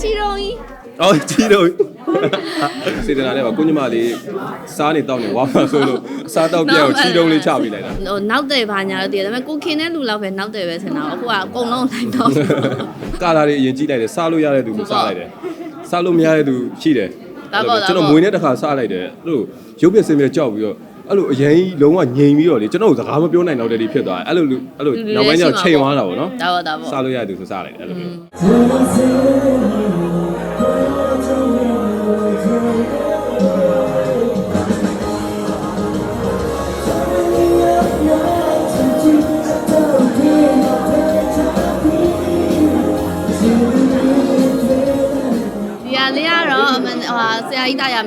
ချီတော့ကြီးအော်ကြီးတော့စေတနာနဲ့ပါကိုညီမလေးစားနေတောက်နေဝါမှာဆိုလို့အစားတောက်ပြောက်ချီတုံးလေးချပေးလိုက်တာဟိုနောက်တယ်ဘာညာတော့တည်တယ်ဒါပေမဲ့ကိုခင်တဲ့လူလောက်ပဲနောက်တယ်ပဲဆင်တာအခုကအကုန်လုံးလိုက်တော့ကာလာတွေအရင်ကြည့်လိုက်တယ်စားလို့ရတဲ့သူကိုစားလိုက်တယ်စားလို့မရတဲ့သူရှိတယ်ဒါပေါ့ဒါပေါ့ကျွန်တော်မွေးနဲ့တစ်ခါစားလိုက်တယ်အဲ့လိုရုပ်ပြစင်ပြကြောက်ပြီးတော့ အဲ့လိုအရင်ကြီးလုံးဝငြိမ်ပြီးတော့လေကျွန်တော်စကားမပြောနိုင်တော့တဲ့ဒီဖြစ်သွားတယ်အဲ့လိုလူအဲ့လိုနောက်ပိုင်းကျတော့ချိန်သွားတာပေါ့နော်ဒါပေါ့ဒါပေါ့စားလို့ရတဲ့သူဆိုစားလိုက်တယ်အဲ့လိုမျိုး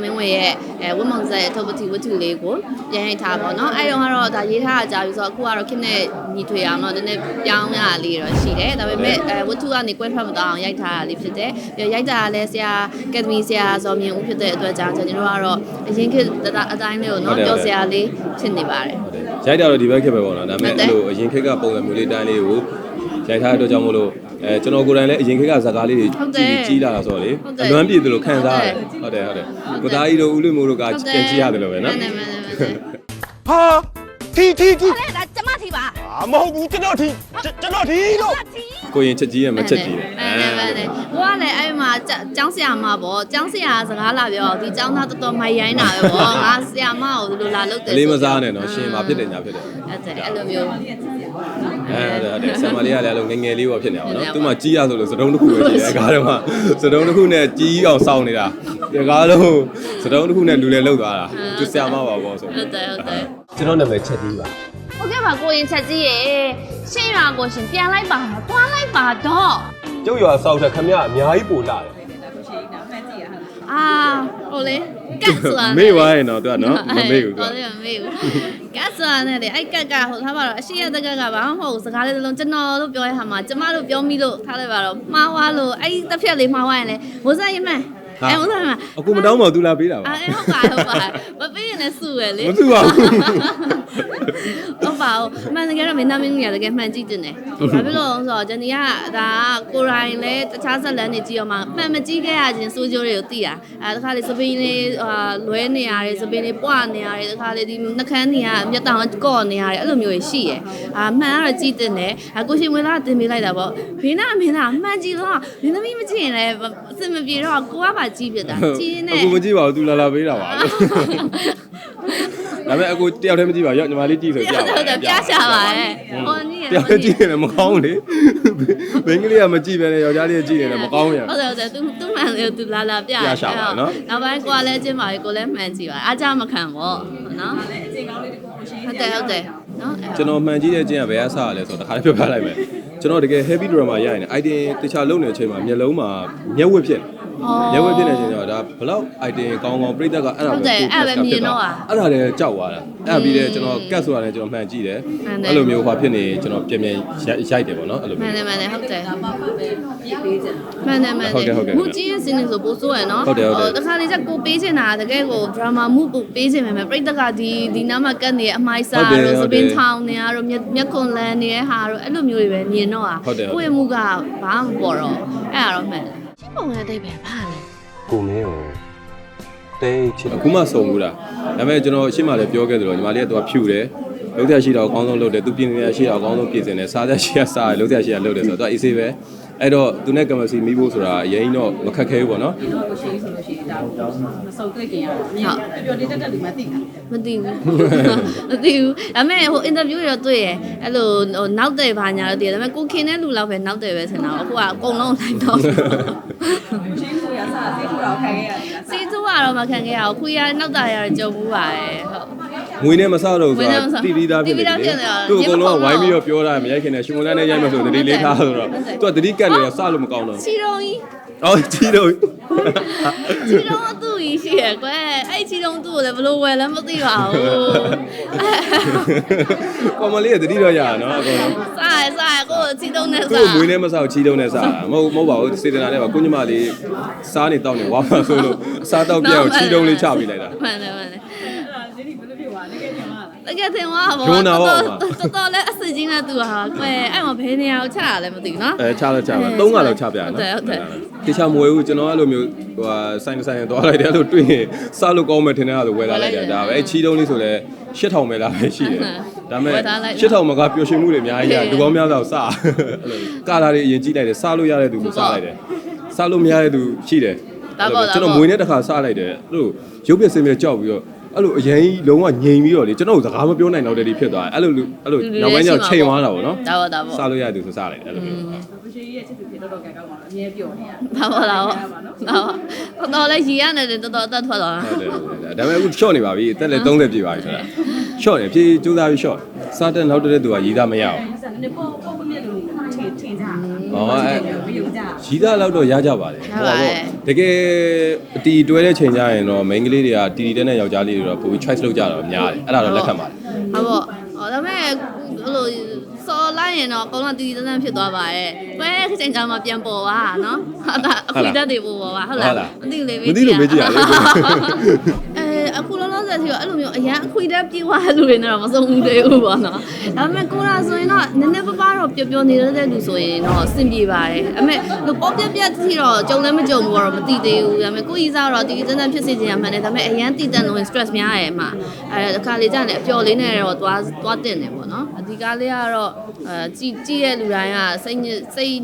မင်းဝေရဲ့အဲဝတ်မုံဆက်ရဲ့ထုတ်ပတိဝတ္ထုလေးကိုပြန်ရိုက်ထားပါတော့။အဲတုန်းကတော့ဒါရေးထားတာကြာပြီဆိုတော့အခုကတော့ခင်းနဲ့ညီထွေအောင်တော့နည်းနည်းပြောင်းရတာလေးတော့ရှိတယ်။ဒါပေမဲ့အဲဝတ္ထုကနေကွဲထွက်မသွားအောင်ရိုက်ထားတာလေးဖြစ်တယ်။ပြီးတော့ရိုက်တာကလည်းဆရာကက်ဒမီဆရာဇော်မြင့်ဦးဖြစ်တဲ့အတွက်ကြောင့်ကျွန်တော်တို့ကတော့အရင်ခေတ်အတိုင်းလေးကိုနော်ပြောဆရာလေးဖြစ်နေပါတယ်ဟုတ်တယ်ရိုက်တာတော့ဒီဘက်ခက်ပဲပေါ့နော်ဒါပေမဲ့ဟုတ်တယ်အဲ့လိုအရင်ခက်ကပုံစံမျိုးလေးတိုင်းလေးကိုရိုက်ထားတဲ့အတွက်ကြောင့်မို့လို့ အဲကျွန်တော်ကိုယ်တိုင်လည်းအရင်ခက်ကဇာကားလေးတွေဟုတ်တယ်ကြီးကြီးလာတာဆိုတော့လေဟုတ်တယ်အလွမ်းပြည့်သလိုခံစားရတယ်ဟုဟုတ်တ်တတယ်ယ်ဟုတ်တယ်ကိုသားကြီးတို့ဦးလွင်မိုးတို့ကပြန်ကြည့်ရတယ်လို့ပဲနော်မှန်တယ်မှန်တယ်မှန်တယ်ဟာထီထီထီအဲ့ဒါကျမထိပါအာမဟုတ်ဘူးကျွန်တော်ထီကျွန်တော်ထီလို့ကိုရင်ချက်ကြီးရမချက်ကြီးတယ်အဲ့ဒါပဲလေဟိုကလည်းအဲ့မှာကျောင်းဆရာမပေါ့ကျောင်းဆရာစကားလာပြောဒီကျောင်းသားတော်တော်မိုက်ရိုင်းတာပဲပေါ့ငါဆရာမကိုဒီလိုလာလုပ်တယ်အလေးမစားနဲ့နော်ရှင်မဖြစ်တယ်ညာဖြစ်တယ်အဲ့ဒါအဲ့လိုမျိုးအဲ ဟုတ်တယ်ဆံမလေးကလည်းအဲ့လိုငယ်ငယ်လေးပေါ့ဖြစ်နေတာပေါ့နော်ဖြစ်သူနေတာမှကြီးရဆိုလို့စတုံးတစ်ခုပဲရှိတယ်ကားတော့မှစတုံးတစ်ခုနဲ့ကြီးအောင်စောင်းနေတာဒီကားလုံးစတုံးတစ်ခုနဲ့လူလည်းလှုပ်သွားတာသူဆရာမပါပေါ့ဆိုဟုတ်တယ်ဟုတ်တယ်ကျွန်တော်နာမည်ချက်သေးပါဟုတ်ကဲ့ပါကိုရင်ချက်ကြီးရေရှင်းရွာကိုရှင်ပြန်လိုက်ပါတော့တွားလိုက်ပါတော့ကျုပ်ရွာဆောက်တဲ့ခမရအများကြီးပိုလာတယ် အာဟိုလေကတ်ဆိုတာမေ့သွားရင်တော့သူကနော်မမေ့ဘူးသူဟုတ်ကတယ်မမေ့ဘူးကတ်ဆိုတာနဲ့လေအဲ့ကတ်ကဟိုထားပါတော့အရှိရတကတ်ကဘာမှမဟုတ်ဘူးစကားလေးတစ်လုံးကျွန်တော်လို့ပြောရဟာမှာကျမတို့ပြောမိလို့ထားလိုက်ပါတော့မှားွားလို့အဲ့ဒီတစ်ဖြက်လေးမှားွားရင်လေမိုးစားရင်မှန်အဲ့မိုးစားရင်မှန်အခုမတောင်းပါဘူးသူလာပေးတာပါအဲ့ဟုတ်ပါဟုတ်ပါမပေးရင်လည်းစုရလေမစုပါဘူး ဟုတ်ပါဘူးအမှန်တကယ်တော့မင်းသားမင်းကြီးကတကယ်မှန်ကြည့်တင်တယ်ဘာဖြစ်လို့လဲဆိုတော့ဂျန်နီကဒါကကိုရိုင်းလဲတခြားဇက်လန်းတွေကြည့်ရမှာမှန်မကြည့်ခဲ့ရခြင်းစိုးကျိုးတွေကိုသိတာအဲတခါလေစပင်းလေးဟာလွဲနေရတယ်စပင်းလေးပွားနေရတယ်တခါလေဒီနှကန်းနေရမျက်တောင်ကော့နေရတယ်အဲ့လိုမျိုးတွေရှိရယ်အာမှန်ကတော့ကြည့်တင်တယ်အကိုရှင်ဝင်လာတင်ပေးလိုက်တာပေါ့ဘင်းနာမင်းသားမှန်ကြည့်လို့မင်းသမီးမကြည့်ရင်လည်းအစင်မပြေတော့ကိုကပါကြည့်ပြတာကြည့်နေအခုမကြည့်ပါဘူးသူလာလာပေးတာပါ ဒါပေမဲ့အခုတယောက်တည်းမကြည့်ပါဘူးရောညီမလေးကြည့်ဆိုပြပါဟုတ်တယ်ပြရှာပါရဲ့ဟောနီးတယောက်တည်းကြည့်ရင်မကောင်းဘူးလေဘင်္ဂလီကမကြည့်ပဲနဲ့ယောက်ျားလေးကကြည့်ရင်လည်းမကောင်းဘူးရဟုတ်တယ်ဟုတ်တယ်သူသူမှန်တယ်သူလာလာပြပြရှာပါနော်နောက်ပိုင်းကိုကလည်းကျင်းပါပြီကိုလည်းမှန်ကြည့်ပါအားကြမခံပေါ့နော်ဟုတ်တယ်ဟုတ်တယ်နော်ကျွန်တော်မှန်ကြည့်တဲ့ကျင်းကဘယ်ကစရလဲဆိုတော့တခါလေးပြောပြလိုက်မယ်ကျွန်တော်တကယ် heavy drama ရရင် item တခြားလုံးနေတဲ့အချိန်မှာမျက်လုံးမှာမျက်ဝက်ဖြစ်နေ ရဲဝဲဖြစ်နေချိန်တော့ဒါဘလောက် item ကောင်းကောင်းပြိတ္တကအဲ့ဒါ ဟုတ်တယ်အဲ့ဒါပဲမြင်တော့อ่ะ အဲ့ဒါလည်းကြောက်သွားတာအဲ့ဒါပြီးတဲ့ကျွန်တော်ကတ်ဆိုတာလည်းကျွန်တော်မှန်ကြည့်တယ် မှန်တယ် အဲ့လိုမျိုးဟောဖြစ်နေကျွန်တော်ပြန်ပြန်ရိုက်တယ်ပေါ့နော်အဲ့လို မှ မျိုး န်တယ်မှန်တယ်ဟုတ်တယ်မှန်တယ်မှန် ဟုတ်ကဲ့ဟုတ်ကဲ့ မူကြီးရဲ့စင်းနေဆိုပို့ဆိုးရယ်နော် ဟုတ်တယ်ဟုတ်တယ် တခါလေကျကိုပေးချင်တာတကယ်ကို drama မှုပို့ပေးချင်မယ်ပြိတ္တကဒီဒီနားမှာကတ်နေတဲ့အမိုက်စာ ဟုတ်တယ် တို့ ဟု စ တ်တယ် ပင်းထောင်နေရတို့မျက်မျက်ခွန်လန်းနေတဲ့ဟာတို့အဲ့လိုမျိုးတွေပဲမြင်တော့อ่ะ ဟုတ်တယ်ဟုတ်တယ် ကိုယ့်ရဲ့မှုကဘာမှမပေါ်တော့အဲ့ဒါတော့မှန်တယ် ချင်းပုံရဲ့အတိတ်ပဲဘာလဲကိုမင်းကိုတိတ်ချစ်အခုမှစုံဘူးလားဒါပေမဲ့ကျွန်တော်အရှိမလည်းပြောခဲ့သလိုညီမလေးကတော့ဖြူတယ်လုံးသက်ရှိတော့အကောင်းဆုံးလုပ်တယ်သူပြင်နေရရှိတော့အကောင်းဆုံးပြင်ဆင်တယ်စားသက်ရှိရစားတယ်လုံးသက်ရှိရလုပ်တယ်ဆိုတော့သူအေးဆေးပဲ အဲ့တော့သူနဲ့ကမစီမိဖို့ဆိုတာအရင်တော့မခက်ခဲဘူးပေါ့နော်ဒီတော့ကိုရှိဆိုလို့ရှိရင်ဒါတော့မစုံတွေ့ခင်ရအောင်မြင်ပျော်နေတဲ့တက်လူမှသိတာမသိဘူးမသိဘူးဒါပေမဲ့ဟိုအင်တာဗျူးတွေတော့တွေ့ရအဲ့လိုဟိုနောက်တယ်ဘာညာတော့တည်တယ်ဒါပေမဲ့ကိုခင်တဲ့လူလောက်ပဲနောက်တယ်ပဲဆင်တာအခုကအကုန်လုံးလိုက်တော့ချင်းကိုရစားသိထူတော့ခံခဲ့ရတယ်လားစီတူကတော့မခံခဲ့ရအောင်ခွေရနောက်တာရတော့ကြုံဘူးပါရဲ့ဟုတ် ငွေနဲ့မစားတော့ဘူးဆိုငွေနဲ့တော့မစားတီပြီးသားဖြစ်နေတီးပြီးသားဖြစ်နေတယ်တာသူအကုန်လုံးကရေမကုန်ဝိုင်းပြီးတော့တော့ပြောတာမရိုက်ခင်နဲ့ရှင်မလန်းနဲ့ရိုက်မှဆိုတတိလေးထားဆိုတော့သူကတတိကတ်နေတော့စလို့မကောင်းတော့ချီတုံးကြီးအော်ကြီးတော့ချီတုံးအတူကြီးရှိရကွယ်အဲ့ချီတုံးသူ့ကိုလည်းဘလို့ဝယ်လဲမသိပါဘူးကောမလေးကတတိတော့ရတာနော်အကုန်လုံးစားရစားရကိုယ်ချီတုံးနဲ့သူ့စားကိုမွေးနဲ့မဆောက်ချီတုံးနဲ့စားတာမဟုတ်မဟုတ်ပါဘူးစေတနာနဲ့ပါကိုညီမလေးစားနေတောက်နေဝါမှာဆိုလို့အစားတောက်ပြောက်ချီတုံးလေးချပေးလိုက်တာမှန်တယ်မှန်တယ် အဲ့ဒါဒီဘယ်လိုဖြစ်သွားလဲ တကယ်ညမလားတကယ်တင်သွားပါဂျွန်းနာပေါ့တော်တော်လေးအစစ်ကြီးနဲ့သူဟာကွယ်အဲ့မှာဘယ်နေရာကိုချရလဲမသိဘူးနော်အဲချလို့ချပါအဲသုံးကလောက်ချပြရဟုတ်နော်တယ်ဟုတ်တယ်တခြားမဝဲဘူးကျွန်တော်အဲ့လိုမျိုးဟိုဟာဆိုင်ဆိုင်သွားလိုက်တယ်အဲ့လိုတွေ့ရင်စလို့ကောင်းမယ်ထင်တဲ့ဟာလိုဝယ်လာလိုက်တယ်ဒါပဲအဲ့ချီတုံးလေးဆိုလဲ8000ပဲလားပဲရှိတယ်ဒါပေမဲ့8000မှာကပျော်ရွှင်မှုတွေအများကြီးရလူကောင်းများတော့စအဲ့လိုကာလာတွေအရင်ကြည့်လိုက်တယ်စလို့ရတဲ့သူကိုစလိုက်တယ်စလို့မရတဲ့သူရှိတယ်ကျွန်တော်မွေးနဲ့တစ်ခါစလိုက်တယ်အဲ့လိုရုပ်ပြစင်ပြကြောက်ပြီးတော့ အဲ့လိုအရင်ကြီးလုံးဝငြိမ်ပြီးတော့လေကျွန်တော်စကားမပြောနိုင်တော့တဲ့ဒီဖြစ်သွားတယ်အဲ့လိုအဲ့လိုနောက်ပိုင်းကျချိန်သွားတာပေါ့နော်ဒါပေါ့ဒါပေါ့စလို့ရတဲ့သူဆိုစလိုက်တယ်အဲ့လိုမျိုးဘရှိရဲ့ချစ်သူဖြစ်တော့တော့ကံကောင်းပါတော့အမြဲပြောနေရဒါပေါ့ဒါပေါ့ဒါပေါ့တော်တော်လေးရီရနေတယ်တော်တော်အသက်ထွက်သွားတာဟုတ်တယ်ဟုတ်တယ်ဒါပေမဲ့အခု short နေပါပြီအသက်လည်း30ပြည့်ပါပြီဆိုတာ short နေပြေးကြိုးစားပြီး short စားတဲ့နောက်တဲ့သူကရည်သားမရအောင်စနေပေါ်ပေါ်ပြည့်လို့ထင်ထင်ကြဟောအဲမယုံကြ ရည်သားလောက်တော့ရကြပါတယ် တကယ်အတီတွဲတဲ့ချိန်ကျရင်တော့ main ကလေးတွေကတီတီတဲ့နဲ့ယောက်ျားလေးတွေတော့ပိုပြီး choice လုပ်ကြတော့များတယ်အဲ့ဒါတော့လက်ခံပါတယ်ဟုတ်ပေါ့ဟောဒါပေမဲ့အဲ့လိုစော်လိုက်ရင်တော့အကုန်လုံးတီတီတန်းတန်းဖြစ်သွားပါရဲ့။ကွဲခချင်းချာမှပြန်ပေါ်ပါနော်။ဟာဒါအခွေတက်တွေပေါ်ပါပါဟုတ်လား။မသိလေမသိလို့မေးကြည့်ရလေအဲအခု လောလောဆယ်စီတော့အဲ့လိုမျိုးအရန်အခွေတက်ပြေးသွားတဲ့လူတွေနဲ့တော့မဆုံးဘူးသေးဘူးပေါ့နော်။ဒါပေမဲ့ကိုရာဆိုရင်တော့နည်းနည်းပပတော့ပျော်ပျော်နေတဲ့လူဆိုရင်တော့အဆင်ပြေပါတယ်။အမေလို့ပေါ့ပြက်ပြက်စီတော့ကြုံလည်းမကြုံဘူးတော့မသိသေးဘူး။ဒါပေမဲ့ကိုကြီးစားတော့တီတီတန်းတန်းဖြစ်စေချင်ရမှန်းတယ်ဒါပေမဲ့အရန်တီတန်လို့ stress များရဲမှာအဲအခါလေးကျရင်အပျော်လေးနဲ့တော့သွားသွားတင်တယ်ပေါ့နော်။အဒီကားလေးကတော့အဲကြည့်ကြည့်တဲ့လူတိုင်းကစိတ်ညစ်စိတ်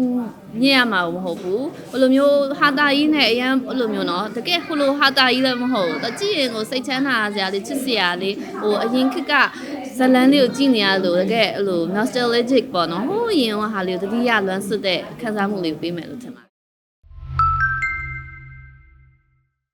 ညစ်ရမှာမဟုတ်ဘူး။ဘယ်လိုမျိုးဟာတာကြီးနဲ့အရန်ဘယ်လိုမျိုးနော်တကယ်ဟိုလိုဟာတာကြီးလည်းမဟုတ်ဘူး။ကြည့်ရင်ကိုစိတ်ချမ်းသာစရာလေးချစ်စရာလေးဟိုအရင်ခက်ကဇလန်းလေးကိုကြည့်နေရလို့တကယ်အဲ့လို nostalgic ပေါ့နော်။ဟိုးရင်ကဟာလေးကိုတတိယလွမ်းစစ်တဲ့ခံစားမှုလေးကိုပေးမယ်လို့ထင်ပါတယ်